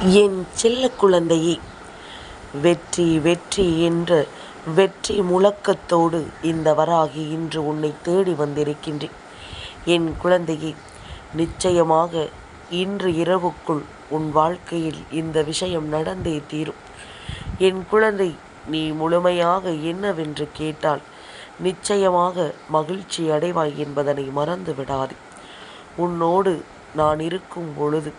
என் செல்ல குழந்தையே வெற்றி வெற்றி என்ற வெற்றி முழக்கத்தோடு இந்த வராகி இன்று உன்னை தேடி வந்திருக்கின்றேன். என் குழந்தையே நிச்சயமாக இன்று இரவுக்குள் உன் வாழ்க்கையில் இந்த விஷயம் நடந்தே தீரும். என் குழந்தை நீ முழுமையாக என்னவென்று கேட்டால் நிச்சயமாக மகிழ்ச்சி அடைவாய் என்பதனை மறந்து விடாது உன்னோடு நான் இருக்கும் பொழுது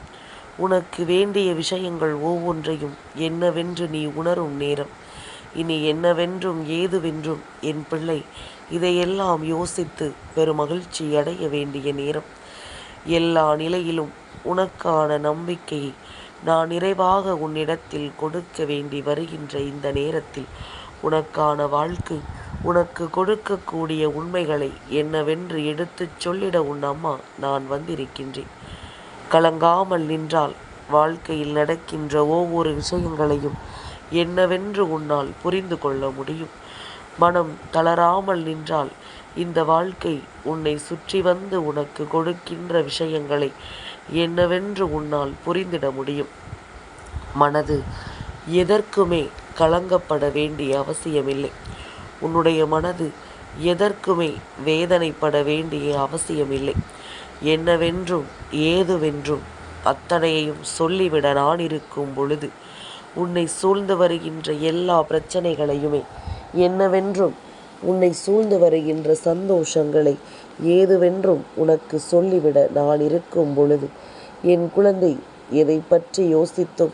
உனக்கு வேண்டிய விஷயங்கள் ஒவ்வொன்றையும் என்னவென்று நீ உணரும் நேரம். இனி என்னவென்றும் ஏதுவென்றும் என் பிள்ளை இதையெல்லாம் யோசித்து பெருமகிழ்ச்சி அடைய வேண்டிய நேரம். எல்லா நிலையிலும் உனக்கான நம்பிக்கையை நான் நிறைவாக உன்னிடத்தில் கொடுக்க வேண்டி வருகின்ற இந்த நேரத்தில் உனக்கான வாழ்க்கை உனக்கு கொடுக்கக்கூடிய உண்மைகளை என்னவென்று எடுத்துச் சொல்லிட உன் அம்மா நான் வந்திருக்கின்றேன். கலங்காமல் நின்றால் வாழ்க்கையில் நடக்கின்ற ஒவ்வொரு விஷயங்களையும் என்னவென்று உன்னால் புரிந்து கொள்ள முடியும். மனம் தளராமல் நின்றால் இந்த வாழ்க்கை உன்னை சுற்றி வந்து உனக்கு கொடுக்கின்ற விஷயங்களை என்னவென்று உன்னால் புரிந்திட முடியும். மனது எதற்குமே கலங்கப்பட வேண்டிய அவசியமில்லை. உன்னுடைய மனது எதற்குமே வேதனைப்பட வேண்டிய அவசியமில்லை. என்னவென்றும் ஏதுவென்றும் அத்தனையையும் சொல்லிவிட நான் இருக்கும் பொழுது உன்னை சூழ்ந்து வருகின்ற எல்லா பிரச்சனைகளையுமே என்னவென்றும் உன்னை சூழ்ந்து வருகின்ற சந்தோஷங்களை ஏதுவென்றும் உனக்கு சொல்லிவிட நான் இருக்கும் பொழுது என் குழந்தை எதை பற்றி யோசித்தும்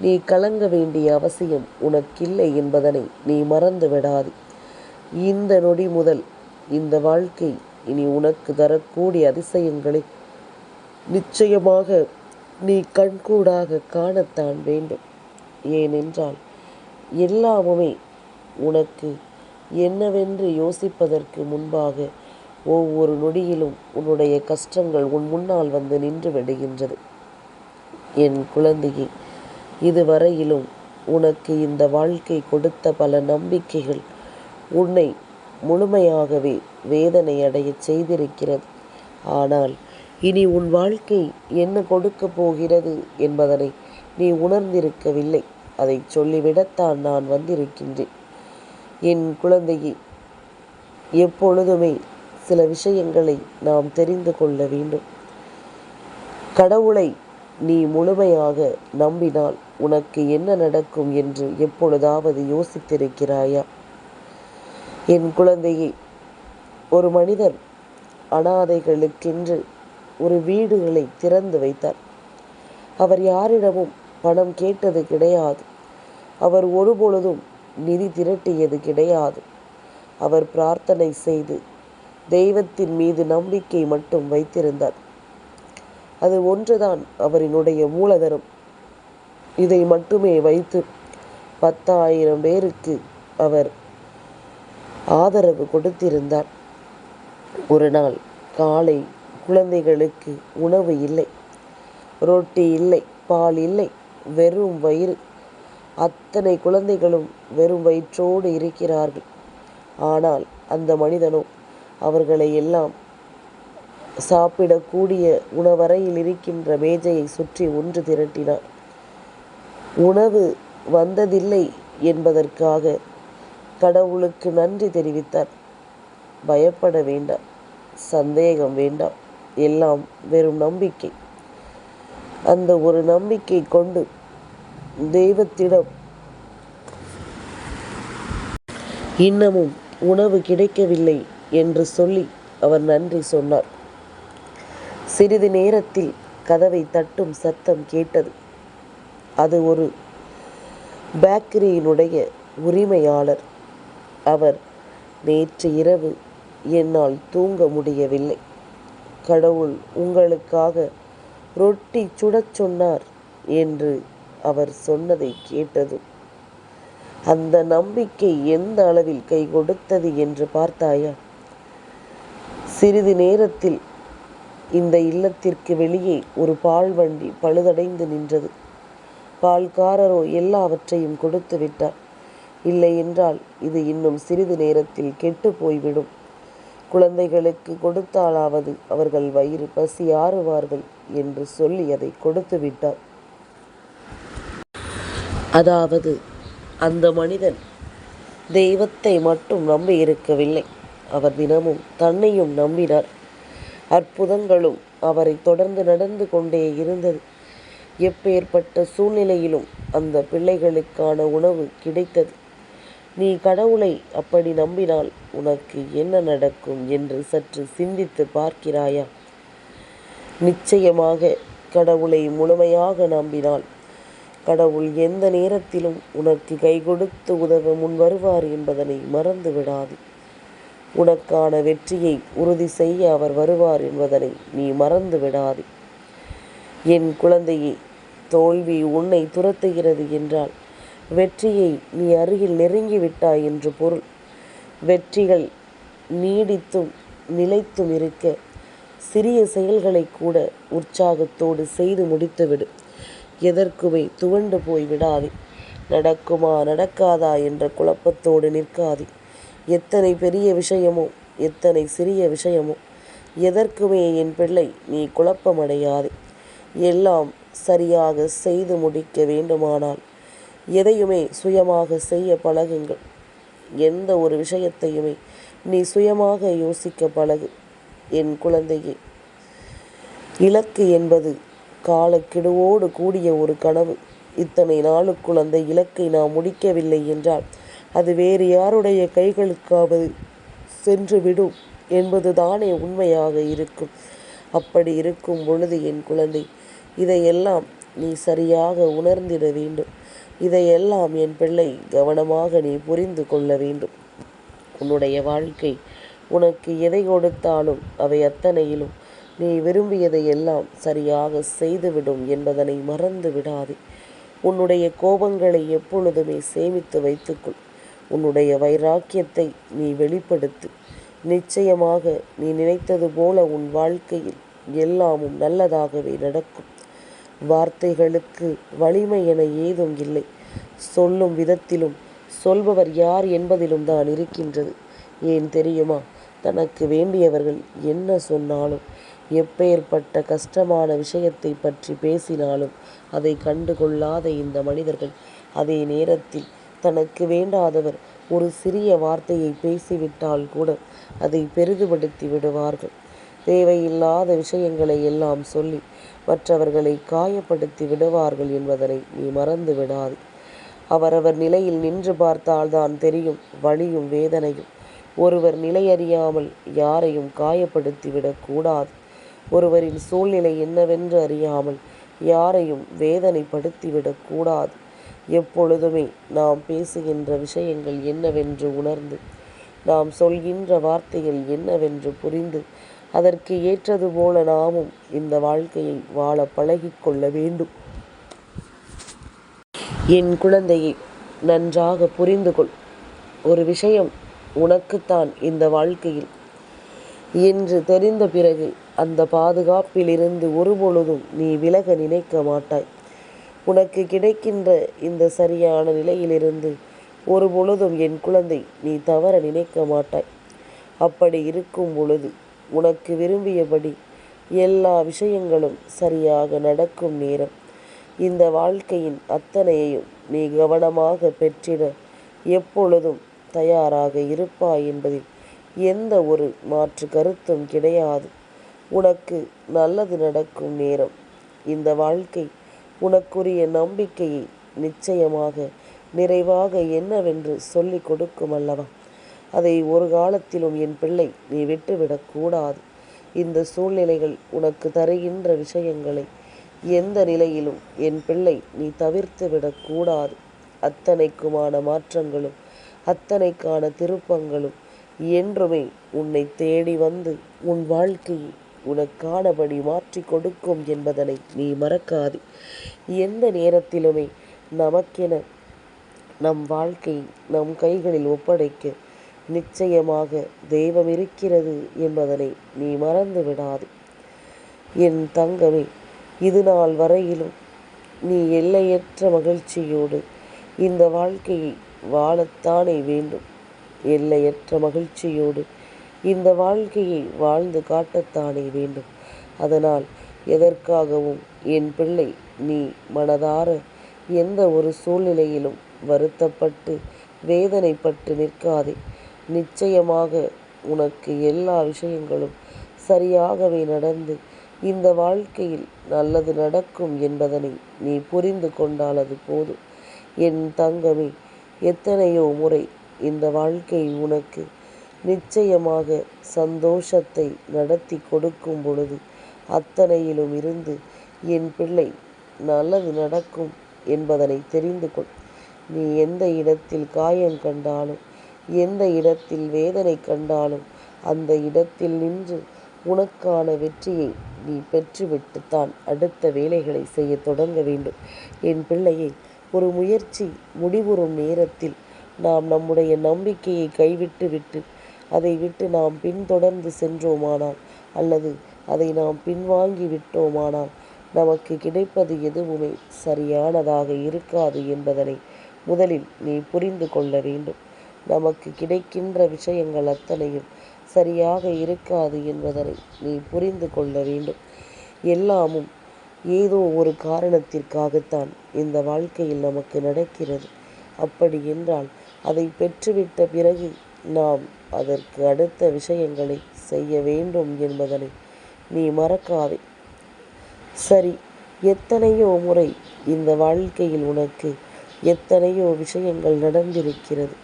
நீ கலங்க வேண்டிய அவசியம் உனக்கில்லை என்பதனை நீ மறந்து விடாது இந்த நொடி முதல் இந்த வாழ்க்கை இனி உனக்கு தரக்கூடிய அதிசயங்களை நிச்சயமாக நீ கண்கூடாக காணத்தான் வேண்டும். ஏனென்றால் எல்லாமுமே உனக்கு என்னவென்று யோசிப்பதற்கு முன்பாக ஒவ்வொரு நொடியிலும் உன்னுடைய கஷ்டங்கள் உன் முன்னால் வந்து நின்று விடுகின்றது. என் குழந்தையே இதுவரையிலும் உனக்கு இந்த வாழ்க்கை கொடுத்த பல நம்பிக்கைகள் உன்னை முழுமையாகவே வேதனை அடையச் செய்திருக்கிறது. ஆனால் இனி உன் வாழ்க்கை என்ன கொடுக்கப் போகிறது என்பதனை நீ உணர்ந்திருக்கவில்லை. அதை சொல்லிவிடத்தான் நான் வந்திருக்கின்றேன். என் குழந்தையை எப்பொழுதுமே சில விஷயங்களை நாம் தெரிந்து கொள்ள வேண்டும். கடவுளை நீ முழுமையாக நம்பினால் உனக்கு என்ன நடக்கும் என்று எப்பொழுதாவது யோசித்திருக்கிறாயா? என் குழந்தையே ஒரு மனிதர் அனாதைகளுக்கென்று ஒரு வீடுகளை திறந்து வைத்தார். அவர் யாரிடமும் பணம் கேட்டது கிடையாது. அவர் ஒருபொழுதும் நிதி திரட்டியது கிடையாது. அவர் பிரார்த்தனை செய்து தெய்வத்தின் மீது நம்பிக்கை மட்டும் வைத்திருந்தார். அது ஒன்றுதான் அவரினுடைய மூலதனம். இதை மட்டுமே வைத்து பத்தாயிரம் பேருக்கு அவர் ஆதரவு கொடுத்திருந்தார். ஒரு நாள் காலை குழந்தைகளுக்கு உணவு இல்லை ரொட்டி இல்லை பால் இல்லை வெறும் வயிறு. அத்தனை குழந்தைகளும் வெறும் வயிற்றோடு இருக்கிறார்கள். ஆனால் அந்த மனிதனோ அவர்களை எல்லாம் சாப்பிடக்கூடிய உணவறையில் இருக்கின்ற மேஜையை சுற்றி ஒன்று திரட்டினார். உணவு வந்ததில்லை என்பதற்காக கடவுளுக்கு நன்றி தெரிவித்தார். பயப்பட வேண்டாம். சந்தேகம் வேண்டாம். எல்லாம் வெறும் நம்பிக்கை. அந்த ஒரு நம்பிக்கை கொண்டு தெய்வத்திடம் இன்னமும் உணவு கிடைக்கவில்லை என்று சொல்லி அவர் நன்றி சொன்னார். சிறிது நேரத்தில் கதவை தட்டும் சத்தம் கேட்டது. அது ஒரு பேக்கரியினுடைய உரிமையாளர். அவர் நேற்று இரவு என்னால் தூங்க முடியவில்லை. கடவுள் உங்களுக்காக ரொட்டி சுடச் சொன்னார் என்று அவர் சொன்னதை கேட்டதும் அந்த நம்பிக்கை எந்த அளவில் கை கொடுத்தது என்று பார்த்தாயா? சிறிது நேரத்தில் இந்த இல்லத்திற்கு வெளியே ஒரு பால் வண்டி பழுதடைந்து நின்றது. பால்காரரோ எல்லாவற்றையும் கொடுத்து விட்டார். இல்லை என்றால் இது இன்னும் சிறிது நேரத்தில் கெட்டு போய்விடும். குழந்தைகளுக்கு கொடுத்தாலாவது அவர்கள் வயிறு பசி ஆறுவார்கள் என்று சொல்லி அதை கொடுத்து விட்டார். அதாவது அந்த மனிதன் தெய்வத்தை மட்டும் நம்பி இருக்கவில்லை. அவர் தினமும் தன்னையும் நம்பினார். அற்புதங்களும் அவரை தொடர்ந்து நடந்து கொண்டே இருந்தது. எப்பேற்பட்ட சூழ்நிலையிலும் அந்த பிள்ளைகளுக்கான உணவு கிடைத்தது. நீ கடவுளை அப்படி நம்பினால் உனக்கு என்ன நடக்கும் என்று சற்று சிந்தித்து பார்க்கிறாயா? நிச்சயமாக கடவுளை முழுமையாக நம்பினால். கடவுள் எந்த நேரத்திலும் உனக்கு கை கொடுத்து உதவ முன் வருவார் என்பதனை மறந்து விடாது. உனக்கான வெற்றியை உறுதி செய்ய அவர் வருவார் என்பதனை நீ மறந்து விடாது. என் குழந்தையே தோல்வி உன்னை துரத்துகிறது என்றால் வெற்றியை நீ அருகில் நெருங்கி விட்டாய் என்று பொருள். வெற்றிகள் நீடித்தும் நிலைத்தும் இருக்க சிறிய செயல்களை கூட உற்சாகத்தோடு செய்து முடித்துவிடு. எதற்குமே துவண்டு போய் விடாதே. நடக்குமா நடக்காதா என்ற குழப்பத்தோடு நிற்காதே. எத்தனை பெரிய விஷயமோ எத்தனை சிறிய விஷயமோ எதற்குமே என் பிள்ளை நீ குழப்பமடையாதே. எல்லாம் சரியாக செய்து முடிக்க வேண்டுமானால் எதையுமே சுயமாக செய்ய பழகுங்கள். எந்த ஒரு விஷயத்தையுமே நீ சுயமாக யோசிக்க பழகு என் குழந்தையே. இலக்கு என்பது காலக்கெடுவோடு கூடிய ஒரு கனவு. இத்தனை நாளுக்குள் அந்த இலக்கை நாம் முடிக்கவில்லை என்றால் அது வேறு யாருடைய கைகளுக்காவது சென்றுவிடும் என்பது தானே உண்மையாக இருக்கும். அப்படி இருக்கும் பொழுது என் குழந்தை இதையெல்லாம் நீ சரியாக உணர்ந்திட வேண்டும். இதையெல்லாம் என் பிள்ளை கவனமாக நீ புரிந்து கொள்ள வேண்டும். உன்னுடைய வாழ்க்கை உனக்கு எதை கொடுத்தாலும் அவை அத்தனையிலும் நீ விரும்பியதை எல்லாம் சரியாக செய்துவிடும் என்பதனை மறந்து விடாதே. உன்னுடைய கோபங்களை எப்பொழுதுமே சேமித்து வைத்துக்கொள். உன்னுடைய வைராக்கியத்தை நீ வெளிப்படுத்து. நிச்சயமாக நீ நினைத்தது போல உன் வாழ்க்கையில் எல்லாமும் நல்லதாகவே நடக்கும். வார்த்தைகளுக்கு வலிமை என ஏதும் இல்லை. சொல்லும் விதத்திலும் சொல்பவர் யார் என்பதிலும் தான் இருக்கின்றது. ஏன் தெரியுமா? தனக்கு வேண்டியவர்கள் என்ன சொன்னாலும் எப்பேற்பட்ட கஷ்டமான விஷயத்தை பற்றி பேசினாலும் அதை கண்டுகொள்ளாத இந்த மனிதர்கள் அதே நேரத்தில் தனக்கு வேண்டாதவர் ஒரு சிறிய வார்த்தையை பேசிவிட்டால் கூட அதை பெரிதுபடுத்தி விடுவார்கள். தேவையில்லாத விஷயங்களை எல்லாம் சொல்லி மற்றவர்களை காயப்படுத்தி விடுவார்கள் என்பதனை நீ மறந்து விடாது. அவரவர் நிலையில் நின்று பார்த்தால்தான் தெரியும் வழியும் வேதனையும். ஒருவர் நிலையறியாமல் யாரையும் காயப்படுத்தி கூடாது ஒருவரின் சூழ்நிலை என்னவென்று அறியாமல் யாரையும் வேதனைப்படுத்திவிடக் கூடாது எப்பொழுதுமே நாம் பேசுகின்ற விஷயங்கள் என்னவென்று உணர்ந்து நாம் சொல்கின்ற வார்த்தைகள் என்னவென்று புரிந்து அதற்கு ஏற்றது போல நாமும் இந்த வாழ்க்கையை வாழ பழகிக்கொள்ள வேண்டும். என் குழந்தையை நன்றாக புரிந்து கொள். ஒரு விஷயம் உனக்குத்தான் இந்த வாழ்க்கையில். என்று தெரிந்த பிறகு அந்த பாதுகாப்பிலிருந்து ஒருபொழுதும் நீ விலக நினைக்க மாட்டாய். உனக்கு கிடைக்கின்ற இந்த சரியான நிலையிலிருந்து ஒரு பொழுதும் என் குழந்தை நீ தவற நினைக்க மாட்டாய். அப்படி இருக்கும் பொழுது உனக்கு விரும்பியபடி எல்லா விஷயங்களும் சரியாக நடக்கும் நேரம். இந்த வாழ்க்கையின் அத்தனையையும் நீ கவனமாக பெற்றிட எப்பொழுதும் தயாராக இருப்பாய் என்பதில் எந்த ஒரு மாற்று கருத்தும் கிடையாது. உனக்கு நல்லது நடக்கும் நேரம். இந்த வாழ்க்கை உனக்குரிய நம்பிக்கையை நிச்சயமாக நிறைவாக என்னவென்று சொல்லிக் கொடுக்கும் அல்லவா? அதை ஒரு காலத்திலும் என் பிள்ளை நீ விட்டுவிடக்கூடாது இந்த சூழ்நிலைகள் உனக்கு தருகின்ற விஷயங்களை எந்த நிலையிலும் என் பிள்ளை நீ தவிர்த்து விடக்கூடாது அத்தனைக்குமான மாற்றங்களும் அத்தனைக்கான திருப்பங்களும் என்றுமே உன்னை தேடி வந்து உன் வாழ்க்கையை உனக்கானபடி மாற்றி கொடுக்கும் என்பதனை நீ மறக்காது. எந்த நேரத்திலுமே நமக்கென நம் வாழ்க்கையை நம் கைகளில் ஒப்படைக்க நிச்சயமாக தெய்வம் இருக்கிறது என்பதனை நீ மறந்து விடாது. என் தங்கமே இது நாள் வரையிலும் நீ எல்லையற்ற மகிழ்ச்சியோடு இந்த வாழ்க்கையை வாழத்தானே வேண்டும். எல்லையற்ற மகிழ்ச்சியோடு இந்த வாழ்க்கையை வாழ்ந்து காட்டத்தானே வேண்டும். அதனால் எதற்காகவும் என் பிள்ளை நீ மனதார எந்த ஒரு சூழ்நிலையிலும் வருத்தப்பட்டு வேதனைப்பட்டு நிற்காதே. நிச்சயமாக உனக்கு எல்லா விஷயங்களும் சரியாகவே நடந்து இந்த வாழ்க்கையில் நல்லது நடக்கும் என்பதனை நீ புரிந்து கொண்டால் அது போதும். என் தங்கமே எத்தனையோ முறை இந்த வாழ்க்கை உனக்கு நிச்சயமாக சந்தோஷத்தை நடத்தி கொடுக்கும் பொழுது அத்தனையிலும் இருந்து என் பிள்ளை நல்லது நடக்கும் என்பதனை தெரிந்து கொள். நீ எந்த இடத்தில் காயம் கண்டாலும் எந்த இடத்தில் வேதனை கண்டாலும் அந்த இடத்தில் நின்று உனக்கான வெற்றியை நீ பெற்றுவிட்டுத்தான் அடுத்த வேலைகளை செய்ய தொடங்க வேண்டும். என் பிள்ளையை ஒரு முயற்சி முடிவுறும் நேரத்தில் நாம் நம்முடைய நம்பிக்கையை கைவிட்டு விட்டு அதை விட்டு நாம் பின்தொடர்ந்து சென்றோமானால் அல்லது அதை நாம் பின்வாங்கி விட்டோமானால் நமக்கு கிடைப்பது எதுவுமே சரியானதாக இருக்காது என்பதனை முதலில் நீ புரிந்து கொள்ள வேண்டும். நமக்கு கிடைக்கின்ற விஷயங்கள் அத்தனையும் சரியாக இருக்காது என்பதனை நீ புரிந்து கொள்ள வேண்டும். எல்லாமும் ஏதோ ஒரு காரணத்திற்காகத்தான் இந்த வாழ்க்கையில் நமக்கு நடக்கிறது. அப்படி என்றால் அதை பெற்றுவிட்ட பிறகு நாம் அதற்கு அடுத்த விஷயங்களை செய்ய வேண்டும் என்பதனை நீ மறக்காதே. சரி எத்தனையோ முறை இந்த வாழ்க்கையில் உனக்கு எத்தனையோ விஷயங்கள் நடந்திருக்கிறது.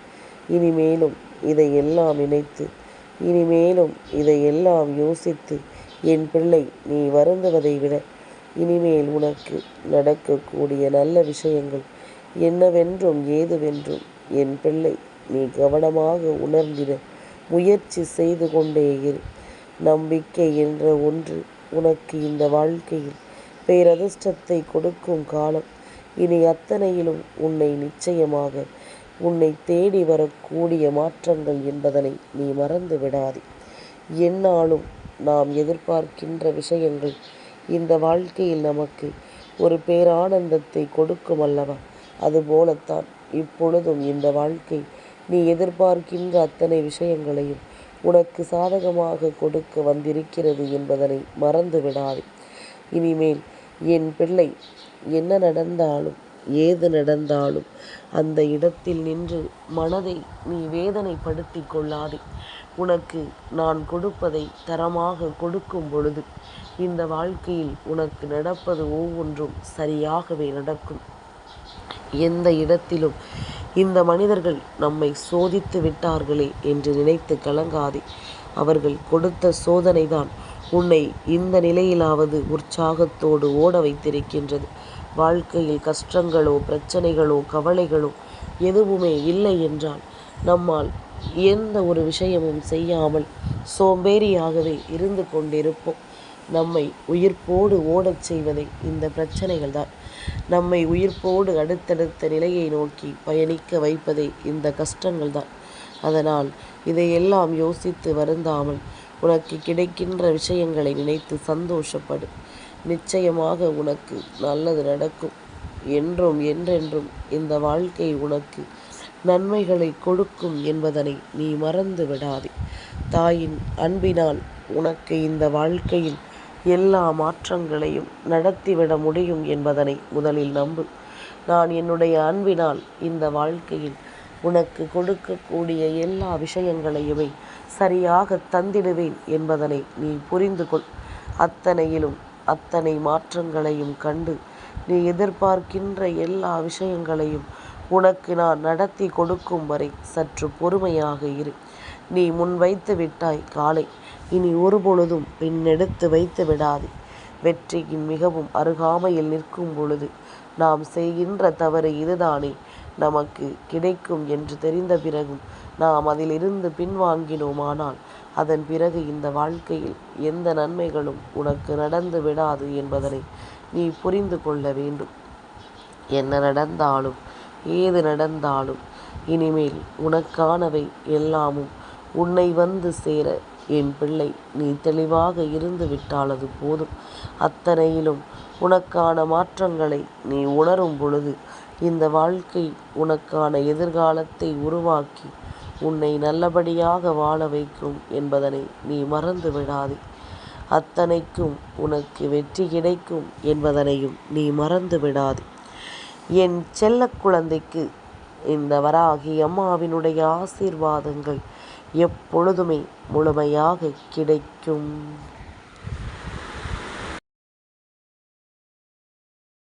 இனிமேலும் இதையெல்லாம் நினைத்து இனிமேலும் இதையெல்லாம் யோசித்து என் பிள்ளை நீ வருந்துவதை விட இனிமேல் உனக்கு நடக்கக்கூடிய நல்ல விஷயங்கள் என்னவென்றும் ஏதுவென்றும் என் பிள்ளை நீ கவனமாக உணர்ந்திட முயற்சி செய்து கொண்டே இரு. நம்பிக்கை என்ற ஒன்று உனக்கு இந்த வாழ்க்கையில் பேரதிர்ஷ்டத்தை கொடுக்கும் காலம். இனி அத்தனையிலும் உன்னை நிச்சயமாக உன்னை தேடி வரக்கூடிய மாற்றங்கள் என்பதனை நீ மறந்து விடாதே. என்னாலும் நாம் எதிர்பார்க்கின்ற விஷயங்கள் இந்த வாழ்க்கையில் நமக்கு ஒரு பேரானந்தத்தை கொடுக்கும் அல்லவா? அதுபோலத்தான் இப்பொழுதும் இந்த வாழ்க்கை நீ எதிர்பார்க்கின்ற அத்தனை விஷயங்களையும் உனக்கு சாதகமாக கொடுக்க வந்திருக்கிறது என்பதனை மறந்து விடாதே. இனிமேல் என் பிள்ளை என்ன நடந்தாலும் ஏது நடந்தாலும் அந்த இடத்தில் நின்று மனதை நீ வேதனைப்படுத்தி கொள்ளாதே. உனக்கு நான் கொடுப்பதை தரமாக கொடுக்கும் பொழுது இந்த வாழ்க்கையில் உனக்கு நடப்பது ஒவ்வொன்றும் சரியாகவே நடக்கும். எந்த இடத்திலும் இந்த மனிதர்கள் நம்மை சோதித்து விட்டார்களே என்று நினைத்து கலங்காதே. அவர்கள் கொடுத்த சோதனைதான் உன்னை இந்த நிலையிலாவது உற்சாகத்தோடு ஓட வைத்திருக்கின்றது. வாழ்க்கையில் கஷ்டங்களோ பிரச்சனைகளோ கவலைகளோ எதுவுமே இல்லை என்றால் நம்மால் எந்த ஒரு விஷயமும் செய்யாமல் சோம்பேறியாகவே இருந்து கொண்டிருப்போம். நம்மை உயிர்ப்போடு ஓடச் செய்வதை இந்த பிரச்சனைகள் தான். நம்மை உயிர்ப்போடு அடுத்தடுத்த நிலையை நோக்கி பயணிக்க வைப்பதே இந்த கஷ்டங்கள் தான். அதனால் இதையெல்லாம் யோசித்து வருந்தாமல் உனக்கு கிடைக்கின்ற விஷயங்களை நினைத்து சந்தோஷப்படு. நிச்சயமாக உனக்கு நல்லது நடக்கும். என்றும் என்றென்றும் இந்த வாழ்க்கை உனக்கு நன்மைகளை கொடுக்கும் என்பதனை நீ மறந்து விடாதே. தாயின் அன்பினால் உனக்கு இந்த வாழ்க்கையில் எல்லா மாற்றங்களையும் நடத்திவிட முடியும் என்பதனை முதலில் நம்பு. நான் என்னுடைய அன்பினால் இந்த வாழ்க்கையில் உனக்கு கொடுக்கக்கூடிய எல்லா விஷயங்களையுமே சரியாக தந்திடுவேன் என்பதனை நீ புரிந்து கொள் அத்தனையிலும் அத்தனை மாற்றங்களையும் கண்டு நீ எதிர்பார்க்கின்ற எல்லா விஷயங்களையும் உனக்கு நான் நடத்தி கொடுக்கும் வரை சற்று பொறுமையாக இரு. நீ முன்வைத்து விட்டாய் காலை. இனி ஒருபொழுதும் பின்னெடுத்து வைத்து விடாதே. வெற்றியின் மிகவும் அருகாமையில் நிற்கும் பொழுது நாம் செய்கின்ற தவறு இதுதானே. நமக்கு கிடைக்கும் என்று தெரிந்த பிறகும் நாம் அதிலிருந்து பின்வாங்கினோமானால் அதன் பிறகு இந்த வாழ்க்கையில் எந்த நன்மைகளும் உனக்கு நடந்து விடாது என்பதனை நீ புரிந்து கொள்ள வேண்டும். என்ன நடந்தாலும் ஏது நடந்தாலும் இனிமேல் உனக்கானவை எல்லாமும் உன்னை வந்து சேர என் பிள்ளை நீ தெளிவாக இருந்து விட்டாலது போதும். அத்தனையிலும் உனக்கான மாற்றங்களை நீ உணரும் பொழுது இந்த வாழ்க்கை உனக்கான எதிர்காலத்தை உருவாக்கி உன்னை நல்லபடியாக வாழ வைக்கும் என்பதனை நீ மறந்து விடாதே. அத்தனைக்கும் உனக்கு வெற்றி கிடைக்கும் என்பதனையும் நீ மறந்து விடாதே. என் செல்ல குழந்தைக்கு இந்த வராகி அம்மாவினுடைய ஆசீர்வாதங்கள் எப்பொழுதுமே முழுமையாக கிடைக்கும்.